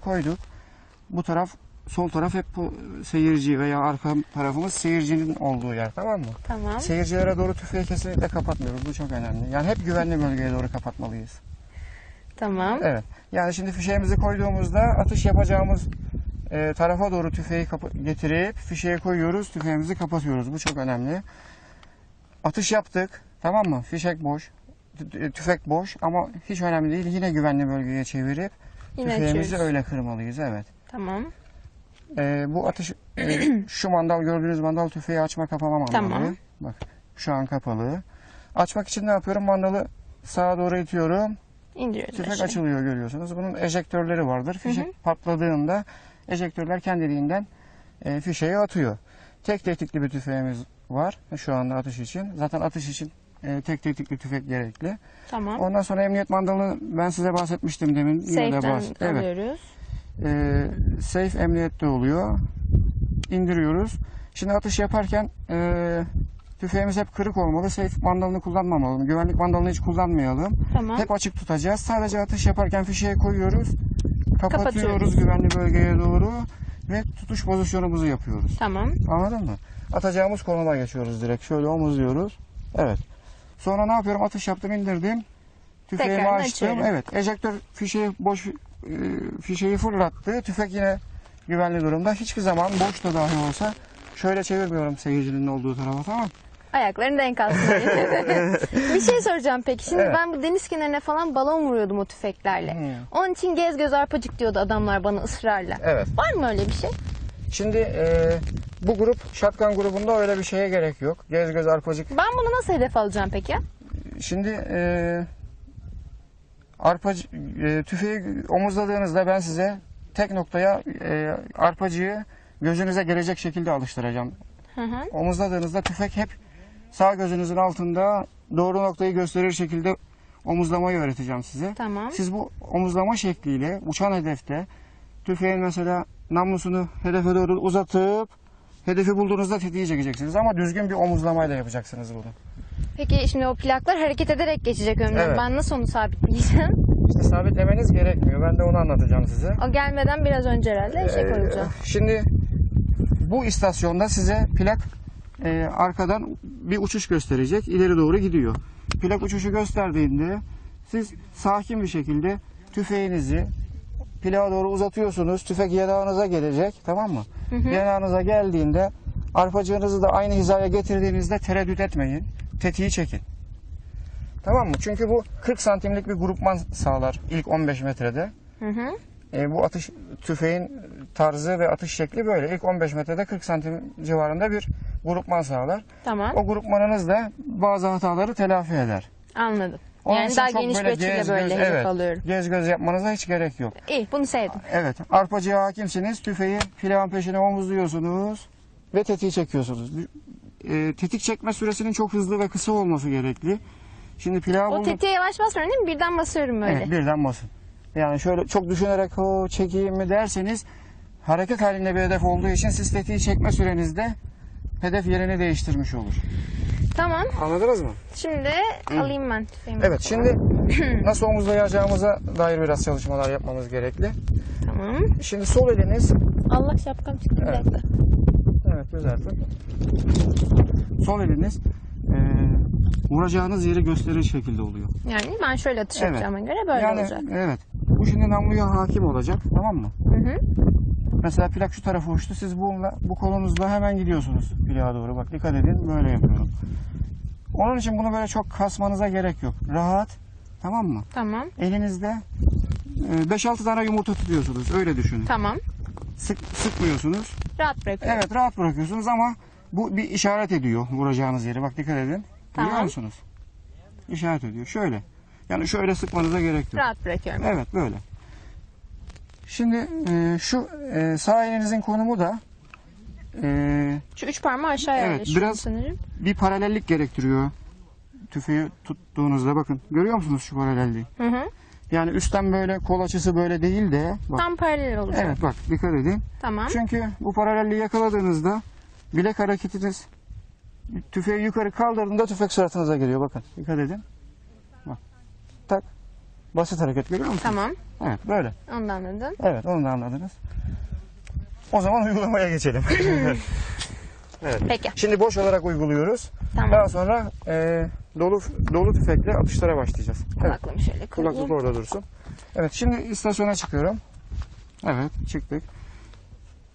koyduk. Bu taraf sol taraf hep bu seyirci veya arka tarafımız seyircinin olduğu yer tamam mı? Tamam. Seyircilere doğru tüfeği kesinlikle kapatmıyoruz. Bu çok önemli. Yani hep güvenli bölgeye doğru kapatmalıyız. Tamam. Evet. Yani şimdi fişeğimizi koyduğumuzda atış yapacağımız e, tarafa doğru tüfeği getirip fişeğe koyuyoruz. Tüfeğimizi kapatıyoruz. Bu çok önemli. Atış yaptık. Tamam mı? Fişek boş. tü- Tüfek boş ama hiç önemli değil. Yine güvenli bölgeye çevirip Yine tüfeğimizi açıyoruz. öyle kırmalıyız. Evet. Tamam. E, bu atış e, şu mandal gördüğünüz mandal tüfeği açma kapama mandalı. Tamam. Bak şu an kapalı. Açmak için ne yapıyorum? Mandalı sağa doğru itiyorum. İndiriyoruz Tüfek aşağı. açılıyor görüyorsunuz. Bunun ejektörleri vardır. Fişek patladığında ejektörler kendiliğinden e, fişeği atıyor. Tek tetikli bir tüfeğimiz var şu anda atış için. Zaten atış için e, tek tetikli tüfek gerekli. Tamam. Ondan sonra emniyet mandalı ben size bahsetmiştim demin. Yine de Safe'den bahs- Evet. alıyoruz. E, safe emniyette oluyor. İndiriyoruz. Şimdi atış yaparken e, tüfeğimiz hep kırık olmalı. Safe mandalını kullanmamalı. Güvenlik mandalını hiç kullanmayalım. Tamam. Hep açık tutacağız. Sadece atış yaparken fişeği koyuyoruz. Kapatıyoruz, Kapatıyoruz. güvenli bölgeye doğru ve tutuş pozisyonumuzu yapıyoruz. Tamam. Anladın mı? Atacağımız konuma geçiyoruz direkt. Şöyle omuzluyoruz. Evet. Sonra ne yapıyorum? Atış yaptım, indirdim. Tüfeğimi Tekrardan açtım. açıyorum. Evet. Ejektör fişeği boş e, fişeği fırlattı. Tüfek yine güvenli durumda. Hiçbir zaman boş da dahi olsa şöyle çevirmiyorum seyircinin olduğu tarafa tamam mı? Ayakların denk alsın. bir şey soracağım peki. Şimdi Evet. ben bu deniz kenarına falan balon vuruyordum o tüfeklerle. Hmm. Onun için gez göz arpacık diyordu adamlar bana ısrarla. Evet. Var mı öyle bir şey? Şimdi e, bu grup Şatkan grubunda öyle bir şeye gerek yok. Gez göz arpacık Ben bunu nasıl hedef alacağım peki? Şimdi e, arpacı, e, tüfeği omuzladığınızda ben size tek noktaya e, arpacıyı gözünüze gelecek şekilde alıştıracağım. Hı hı. Omuzladığınızda tüfek hep sağ gözünüzün altında doğru noktayı gösterir şekilde omuzlamayı öğreteceğim size. Tamam. Siz bu omuzlama şekliyle uçan hedefte tüfeğin mesela namlusunu hedefe doğru uzatıp hedefi bulduğunuzda tetiği çekeceksiniz ama düzgün bir omuzlamayla yapacaksınız bunu. Peki şimdi o plaklar hareket ederek geçecek ömrüm. Evet. Ben nasıl onu sabitleyeceğim? İşte sabitlemeniz gerekmiyor. Ben de onu anlatacağım size. O gelmeden biraz önce herhalde şey Ee, koyacağım. Şimdi bu istasyonda size plak e, arkadan bir uçuş gösterecek. İleri doğru gidiyor. Plak uçuşu gösterdiğinde siz sakin bir şekilde tüfeğinizi plağa doğru uzatıyorsunuz. Tüfek yanağınıza gelecek. Tamam mı? Yanağınıza geldiğinde arpacığınızı da aynı hizaya getirdiğinizde tereddüt etmeyin. Tetiği çekin. Tamam mı? Çünkü bu 40 santimlik bir grupman sağlar ilk 15 metrede. Hı hı. E, bu atış tüfeğin tarzı ve atış şekli böyle. İlk 15 metrede 40 santim civarında bir grupman sağlar. Tamam. O grupmanınız da bazı hataları telafi eder. Anladım. Onun yani daha çok geniş bir böyle açıyla gez böyle göz- evet, alıyorum. Gez göz yapmanıza hiç gerek yok. İyi bunu sevdim. Evet. Arpacıya hakimsiniz. Tüfeği filağın peşine omuzluyorsunuz ve tetiği çekiyorsunuz. E, tetik çekme süresinin çok hızlı ve kısa olması gerekli. Şimdi plağı O bulduk. tetiğe yavaş basmıyorum değil mi? Birden basıyorum böyle. Evet, birden basın. Yani şöyle çok düşünerek o çekeyim mi derseniz hareket halinde bir hedef olduğu için siz tetiği çekme sürenizde hedef yerini değiştirmiş olur. Tamam. Anladınız mı? Şimdi alayım ben tüfeğimi. Evet şimdi nasıl omuzlayacağımıza dair biraz çalışmalar yapmamız gerekli. Tamam. Şimdi sol eliniz Allah şapkam çıktı bir Evet. dakika. evet düzeltin. Sol eliniz e, vuracağınız yeri gösterir şekilde oluyor. Yani ben şöyle atış Evet. yapacağıma göre böyle yani olacak. evet. Bu şimdi namluya hakim olacak tamam mı? Hı hı. Mesela plak şu tarafa uçtu. Siz bununla, bu kolunuzla hemen gidiyorsunuz plağa doğru. Bak dikkat edin böyle yapıyorum. Onun için bunu böyle çok kasmanıza gerek yok. Rahat tamam mı? Tamam. Elinizde e, 5-6 tane yumurta tutuyorsunuz. Öyle düşünün. Tamam. Sık, sıkmıyorsunuz. Rahat bırakıyorum. Evet rahat bırakıyorsunuz ama bu bir işaret ediyor vuracağınız yeri. Bak dikkat edin. Görüyor Tamam. musunuz? İşaret ediyor. Şöyle. Yani şöyle sıkmanıza gerek yok. Rahat bırakıyorum. Evet böyle. Şimdi e, şu e, sağ elinizin konumu da e, Şu üç parmağı aşağıya Evet, biraz- sanırım. bir paralellik gerektiriyor. Tüfeği tuttuğunuzda bakın görüyor musunuz şu paralelliği? Hı hı. Yani üstten böyle kol açısı böyle değil de bak. Tam paralel olacak. Evet bak dikkat edin. Tamam. Çünkü bu paralelliği yakaladığınızda bilek hareketiniz tüfeği yukarı kaldırdığında tüfek suratınıza geliyor bakın. Dikkat edin. Bak. Tak. Basit hareket görüyor musun? Tamam. Evet böyle. Onu da anladım. Evet onu da anladınız. O zaman uygulamaya geçelim. evet. Peki. Şimdi boş olarak uyguluyoruz. Tamam. Daha sonra e, dolu dolu tüfekle atışlara başlayacağız. Evet. Kulaklığımı şöyle koyayım. Kulaklık orada dursun. Evet şimdi istasyona çıkıyorum. Evet çıktık.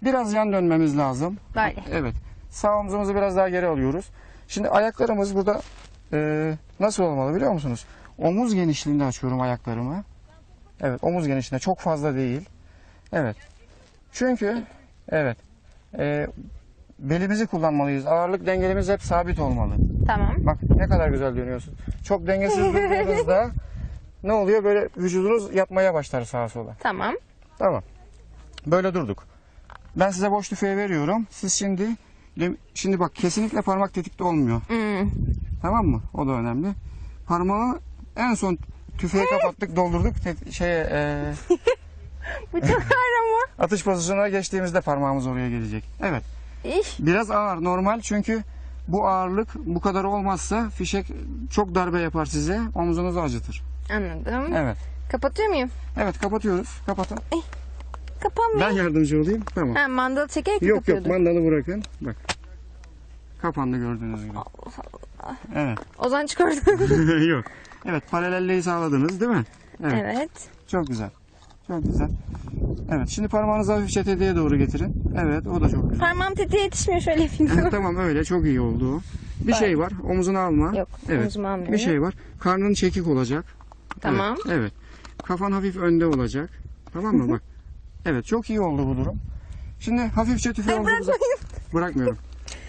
Biraz yan dönmemiz lazım. Böyle. Evet. Sağ omzumuzu biraz daha geri alıyoruz. Şimdi ayaklarımız burada e, nasıl olmalı biliyor musunuz? Omuz genişliğinde açıyorum ayaklarımı. Evet omuz genişliğinde çok fazla değil. Evet. Çünkü evet e, belimizi kullanmalıyız. Ağırlık dengelimiz hep sabit olmalı. Tamam. Bak ne kadar güzel dönüyorsun. Çok dengesiz durduğunuzda ne oluyor? Böyle vücudunuz yapmaya başlar sağa sola. Tamam. Tamam. Böyle durduk. Ben size boş tüfeği veriyorum. Siz şimdi şimdi bak kesinlikle parmak tetikte olmuyor. Hmm. Tamam mı? O da önemli. Parmağı en son tüfeği kapattık, doldurduk. Şeye e, Ağır ama. atış pozisyonuna geçtiğimizde parmağımız oraya gelecek. Evet. İş. Biraz ağır normal çünkü bu ağırlık bu kadar olmazsa fişek çok darbe yapar size. Omuzunuzu acıtır. Anladım. Evet. Kapatıyor muyum? Evet kapatıyoruz. Kapatın. Kapanmıyor. Ben yardımcı olayım. Tamam. Ha, mandal çekerek mi Yok yok kapıyorduk? mandalı bırakın. Bak. Kapandı gördüğünüz gibi. Evet. Ozan çıkardı. yok. Evet paralelliği sağladınız değil mi? Evet. evet. Çok güzel. Çok güzel. Evet şimdi parmağınızı hafifçe tetiğe doğru getirin. Evet o da çok güzel. Parmağım tetiğe yetişmiyor şöyle yapayım. tamam öyle çok iyi oldu. Bir şey var omuzunu alma. Yok, evet. omzumu almıyorum. Bir şey var karnın çekik olacak. Tamam. Evet, evet. Kafan hafif önde olacak. Tamam mı bak. Evet çok iyi oldu bu durum. Şimdi hafifçe tüfeği omzumuza... Bırakmıyorum.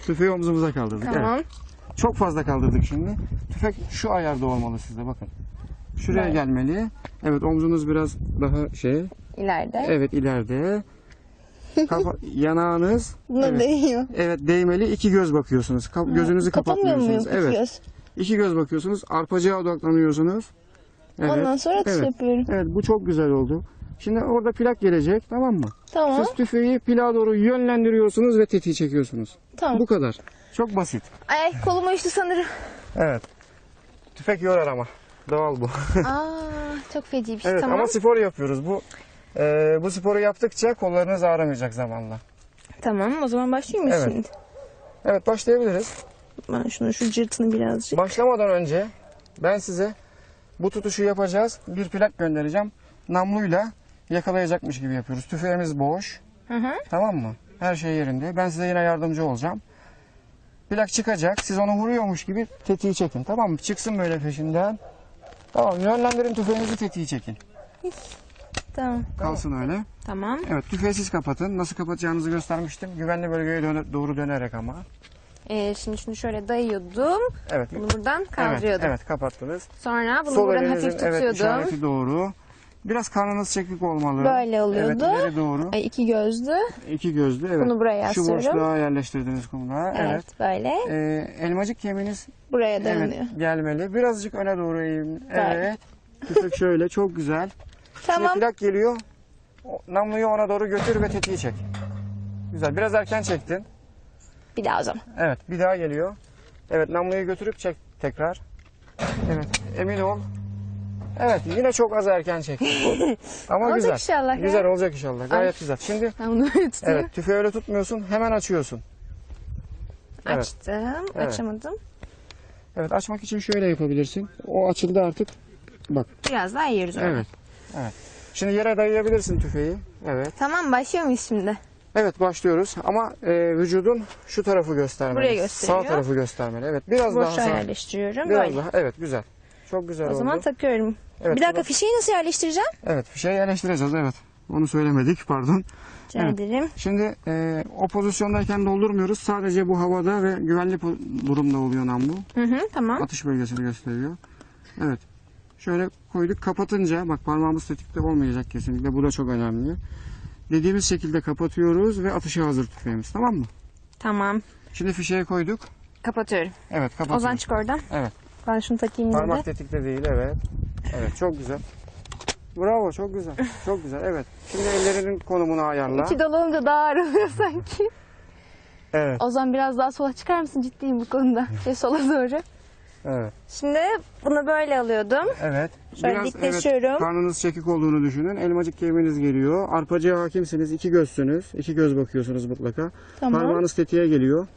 Tüfeği omzumuza kaldırdık. Tamam. Evet. Çok fazla kaldırdık şimdi. Tüfek şu ayarda olmalı sizde bakın. Şuraya Böyle. gelmeli. Evet omzunuz biraz daha şey. İleride. Evet ileride. Kafa, yanağınız Buna evet, değiyor. evet değmeli. iki göz bakıyorsunuz. Ka- gözünüzü kapatmıyorsunuz. Evet. göz? İki göz bakıyorsunuz. Arpacığa odaklanıyorsunuz. Evet. Ondan sonra atış evet. yapıyorum. Evet bu çok güzel oldu. Şimdi orada plak gelecek tamam mı? Tamam. Siz tüfeği plağa doğru yönlendiriyorsunuz ve tetiği çekiyorsunuz. Tamam. Bu kadar. Çok basit. Ay kolum uyuştu sanırım. Evet. Tüfek yorar ama. Doğal bu. Aa çok feci bir şey. evet tamam. ama spor yapıyoruz. Bu e, bu sporu yaptıkça kollarınız ağrımayacak zamanla. Tamam o zaman başlayayım mı Evet. şimdi? Evet başlayabiliriz. Ben şunu şu cırtını birazcık. Başlamadan önce ben size bu tutuşu yapacağız. Bir plak göndereceğim. Namluyla yakalayacakmış gibi yapıyoruz. Tüfeğimiz boş. Hı hı. Tamam mı? Her şey yerinde. Ben size yine yardımcı olacağım. Plak çıkacak. Siz onu vuruyormuş gibi tetiği çekin. Tamam mı? Çıksın böyle peşinden. Tamam yönlendirin tüfeğinizi tetiği çekin. Tamam. Kalsın öyle. Tamam. Evet tüfeği siz kapatın. Nasıl kapatacağınızı göstermiştim. Güvenli bölgeye döne- doğru dönerek ama. Ee, şimdi şunu şöyle dayıyordum. Evet. Bunu buradan Evet, kaldırıyordum. evet kapattınız. Sonra bunu buradan hafif evet, tutuyordum. işareti doğru. Biraz karnınız çekik olmalı. Böyle oluyordu. Evet ileri doğru. Ay, iki gözlü. İki gözlü. Evet. Bunu buraya Şu asıyorum. boşluğa yerleştirdiniz kumruğa. Evet, Evet. böyle. Ee, elmacık kemiğiniz Buraya dayanıyor. Evet gelmeli. Birazcık öne doğru eğim. Evet. Tüfek şöyle çok güzel. Tamam. Şimdi plak geliyor. Namluyu ona doğru götür ve tetiği çek. Güzel. Biraz erken çektin. Bir daha o zaman. Evet. Bir daha geliyor. Evet. Namluyu götürüp çek tekrar. Evet. Emin ol. Evet. Yine çok az erken çektin. Ama Olacak güzel. inşallah ya. Güzel olacak inşallah. Gayet güzel. Şimdi Ben bunu böyle tutayım. evet tüfeği öyle tutmuyorsun. Hemen açıyorsun. Evet. Açtım. Evet. Açamadım. Evet. Açmak için şöyle yapabilirsin. O açıldı artık. Bak. Biraz daha yiyoruz. Evet. Evet. Şimdi yere dayayabilirsin tüfeği. Evet. Tamam başlıyor muyuz şimdi? Evet başlıyoruz ama e, vücudun şu tarafı göstermeli. Buraya gösteriyor. Sağ tarafı göstermeli. Evet biraz daha Boşa sağ. yerleştiriyorum. Biraz böyle. daha. Evet güzel. Çok güzel O oldu. zaman takıyorum. Evet, bir dakika burada- fişeği nasıl yerleştireceğim? Evet fişeği yerleştireceğiz evet. Onu söylemedik pardon. Rica Evet. ederim. Şimdi e, o pozisyondayken doldurmuyoruz. Sadece bu havada ve güvenli po- durumda oluyor namlu. Hı hı tamam. Atış bölgesini gösteriyor. Evet. Şöyle koyduk kapatınca bak parmağımız tetikte olmayacak kesinlikle. Bu da çok önemli. Dediğimiz şekilde kapatıyoruz ve atışa hazır tüfeğimiz tamam mı? Tamam. Şimdi fişeği koyduk. Kapatıyorum. Evet kapatıyoruz. zaman çık oradan. Evet. Ben şunu takayım yine Parmak tetikte değil evet. Evet çok güzel. Bravo çok güzel. Çok güzel evet. Şimdi ellerinin konumunu ayarla. İçi dolu olunca daha ağır oluyor sanki. Evet. O zaman biraz daha sola çıkar mısın? Ciddiyim bu konuda. Şey sola doğru. Evet. Şimdi bunu böyle alıyordum. Evet. Şöyle dikleşiyorum. karnınız çekik olduğunu düşünün. Elmacık kemiğiniz geliyor. Arpacığa hakimsiniz. iki gözsünüz. İki göz bakıyorsunuz mutlaka. Tamam. Parmağınız tetiğe geliyor.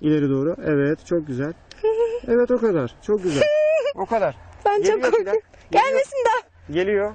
İleri doğru. Evet. Çok güzel. Evet o kadar. Çok güzel. O kadar. Ben Geliyor çok korkuyorum. Gelmesin daha. Geliyor.